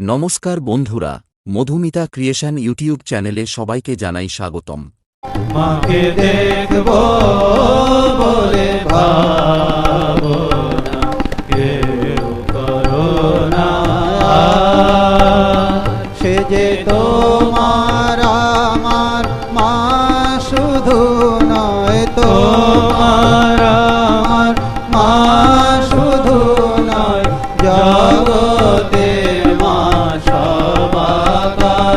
নমস্কার বন্ধুরা Madhumita creation YouTube চ্যানেলে সবাইকে জানাই স্বাগতম। আমার মা নয় তোমার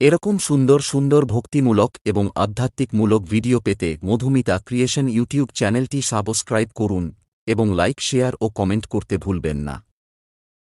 এরকম সুন্দর সুন্দর ভক্তিমূলক এবং আধ্যাত্মিকমূলক ভিডিও পেতে মধুমিতা ক্রিয়েশন ইউটিউব চ্যানেলটি সাবস্ক্রাইব করুন এবং লাইক, শেয়ার ও কমেন্ট করতে ভুলবেন না।